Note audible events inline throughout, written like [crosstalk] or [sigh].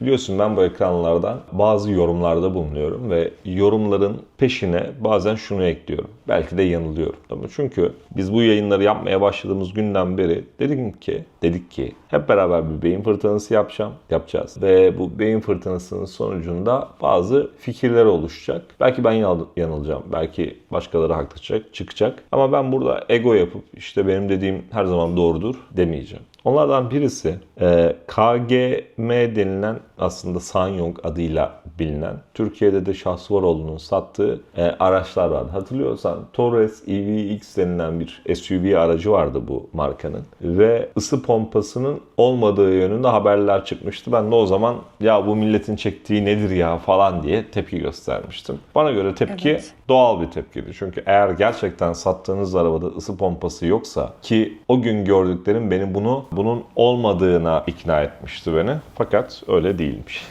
Biliyorsun ben bu ekranlardan bazı yorumlarda bulunuyorum ve yorumların peşine bazen şunu ekliyorum. Belki de yanılıyorum. Ama çünkü biz bu yayınları yapmaya başladığımız günden beri dedim ki, dedik ki hep beraber bir beyin fırtınası yapacağım, yapacağız. Ve bu beyin fırtınasının sonucunda bazı fikirler oluşacak. Belki ben yanıl- yanılacağım, belki başkaları haklı çıkacak. Ama ben burada ego yapıp işte benim dediğim her zaman doğrudur demeyeceğim. Onlardan birisi e, KGM denilen aslında Sanyong adıyla bilinen Türkiye'de de Şahsıvaroğlu'nun sattığı e, araçlar vardı. Hatırlıyorsan Torres EVX denilen bir SUV aracı vardı bu markanın. Ve ısı pompasının olmadığı yönünde haberler çıkmıştı. Ben de o zaman ya bu milletin çektiği nedir ya falan diye tepki göstermiştim. Bana göre tepki Evet. doğal bir tepkiydi. Çünkü eğer gerçekten sattığınız arabada ısı pompası yoksa ki o gün gördüklerim beni bunu bunun olmadığına ikna etmişti beni. Fakat öyle değilmiş.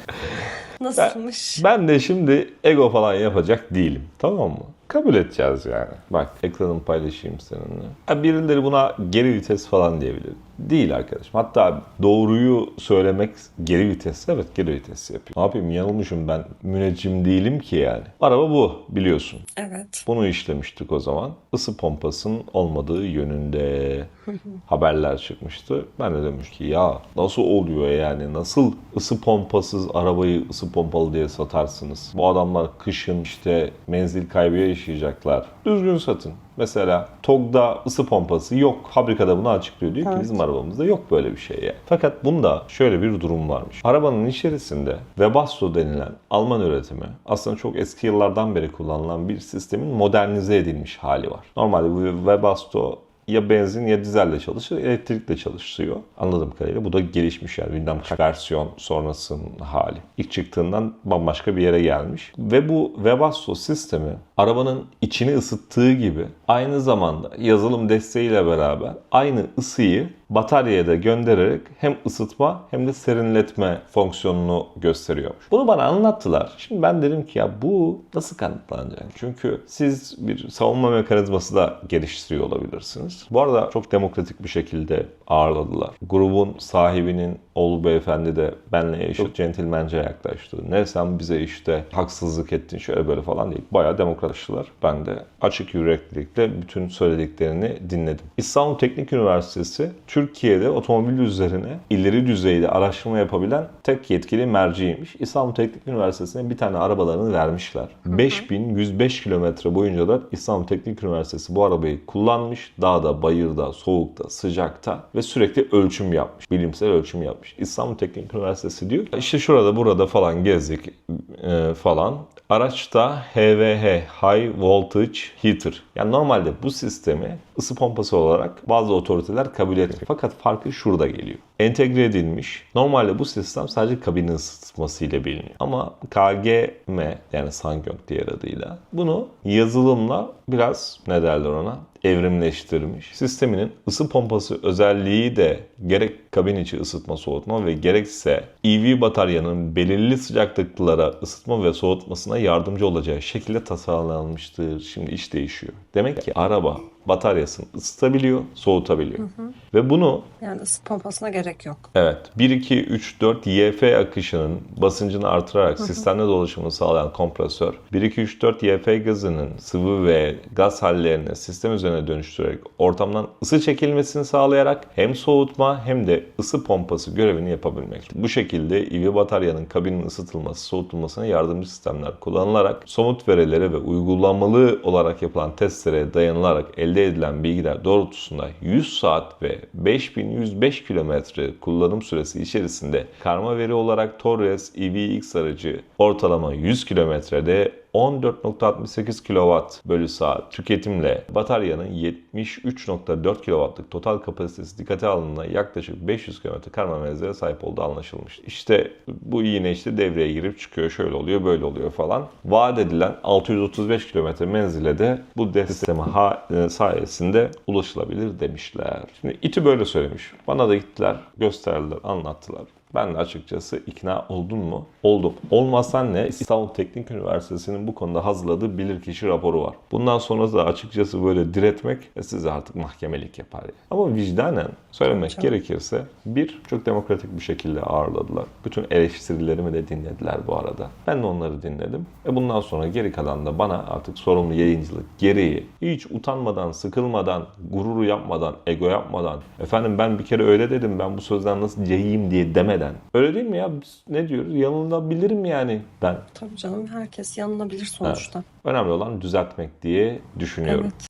Nasılmış? Ben de şimdi ego falan yapacak değilim. Tamam mı? Kabul edeceğiz yani. Bak ekranımı paylaşayım seninle. Ha, birileri buna geri vites falan diyebilir. Değil arkadaşım. Hatta doğruyu söylemek geri vites. Evet geri vites yapıyor. Ne yapayım yanılmışım ben. Müneccim değilim ki yani. Araba bu biliyorsun. Evet. Bunu işlemiştik o zaman. Isı pompasının olmadığı yönünde [laughs] haberler çıkmıştı. Ben de demiş ki ya nasıl oluyor yani? Nasıl ısı pompasız arabayı ısı pompalı diye satarsınız? Bu adamlar kışın işte menzil kaybı yaşayacaklar. Düzgün satın. Mesela TOG'da ısı pompası yok. Fabrikada bunu açıklıyor. Diyor ki Evet. bizim arabamızda yok böyle bir şey. Yani. Fakat bunda şöyle bir durum varmış. Arabanın içerisinde Webasto denilen Alman üretimi aslında çok eski yıllardan beri kullanılan bir sistemin modernize edilmiş hali var. Normalde bu Webasto ya benzin ya dizelle çalışır, elektrikle çalışıyor. Anladığım kadarıyla bu da gelişmiş yani bilmem kaç versiyon sonrasının hali. İlk çıktığından bambaşka bir yere gelmiş. Ve bu Webasto sistemi arabanın içini ısıttığı gibi aynı zamanda yazılım desteğiyle beraber aynı ısıyı bataryaya da göndererek hem ısıtma hem de serinletme fonksiyonunu gösteriyormuş. Bunu bana anlattılar. Şimdi ben dedim ki ya bu nasıl kanıtlanacak? Çünkü siz bir savunma mekanizması da geliştiriyor olabilirsiniz. Bu arada çok demokratik bir şekilde ağırladılar. Grubun sahibinin oğlu beyefendi de benle çok centilmence yaklaştı. Ne sen bize işte haksızlık ettin şöyle böyle falan değil. Bayağı demokratlaştılar. Ben de açık yüreklilikle bütün söylediklerini dinledim. İstanbul Teknik Üniversitesi Türkiye'de otomobil üzerine ileri düzeyde araştırma yapabilen tek yetkili merciymiş. İstanbul Teknik Üniversitesi'ne bir tane arabalarını vermişler. 5105 kilometre boyunca da İstanbul Teknik Üniversitesi bu arabayı kullanmış. Dağda, bayırda, soğukta, sıcakta ve sürekli ölçüm yapmış. Bilimsel ölçüm yapmış. İstanbul Teknik Üniversitesi diyor işte şurada burada falan gezdik e, falan. Araçta HVH, High Voltage Heater. Yani normalde bu sistemi ısı pompası olarak bazı otoriteler kabul etmiyor. Fakat farkı şurada geliyor. Entegre edilmiş. Normalde bu sistem sadece kabinin ısıtması ile biliniyor. Ama KGM yani Sangyong diğer adıyla bunu yazılımla biraz ne derler ona evrimleştirmiş. Sisteminin ısı pompası özelliği de gerek kabin içi ısıtma soğutma ve gerekse EV bataryanın belirli sıcaklıklara ısıtma ve soğutmasına yardımcı olacağı şekilde tasarlanmıştır. Şimdi iş değişiyor. Demek ki araba bataryasını ısıtabiliyor, soğutabiliyor. Ve bunu Yani ısı pompasına gerek yok. Evet. 1, 2, 3, 4 YF akışının basıncını artırarak sistemde dolaşımını sağlayan kompresör, 1, 2, 3, 4 YF gazının sıvı ve gaz hallerini sistem üzerine dönüştürerek ortamdan ısı çekilmesini sağlayarak hem soğutma hem de ısı pompası görevini yapabilmekte. Bu şekilde EV bataryanın kabinin ısıtılması, soğutulmasına yardımcı sistemler kullanılarak somut verilere ve uygulamalı olarak yapılan testlere dayanılarak elde edilen bilgiler doğrultusunda 100 saat ve 5105 kilometre kullanım süresi içerisinde karma veri olarak Torres EVX aracı ortalama 100 kilometrede 14.68 kW bölü saat tüketimle bataryanın 73.4 kW'lık total kapasitesi dikkate alındığında yaklaşık 500 km karma menzile sahip olduğu anlaşılmış. İşte bu yine işte devreye girip çıkıyor şöyle oluyor böyle oluyor falan. Vaat edilen 635 km menzile de bu sistemi ha- e, sayesinde ulaşılabilir demişler. Şimdi İTÜ böyle söylemiş. Bana da gittiler gösterdiler anlattılar. Ben de açıkçası ikna oldun mu? Oldum. Olmazsan ne? İstanbul Teknik Üniversitesi'nin bu konuda hazırladığı bilirkişi raporu var. Bundan sonra da açıkçası böyle diretmek e, size artık mahkemelik yapar. Yani. Ama vicdanen söylemek canım. gerekirse bir, çok demokratik bir şekilde ağırladılar. Bütün eleştirilerimi de dinlediler bu arada. Ben de onları dinledim. E bundan sonra geri kalan da bana artık sorumlu yayıncılık gereği hiç utanmadan, sıkılmadan, gururu yapmadan, ego yapmadan, efendim ben bir kere öyle dedim ben bu sözden nasıl cehiyim diye demeden. Öyle değil mi ya? Biz ne diyoruz? Yanılabilirim yani ben. Tabii canım herkes yanılabilir sonuçta. Önemli olan düzeltmek diye düşünüyorum. Evet.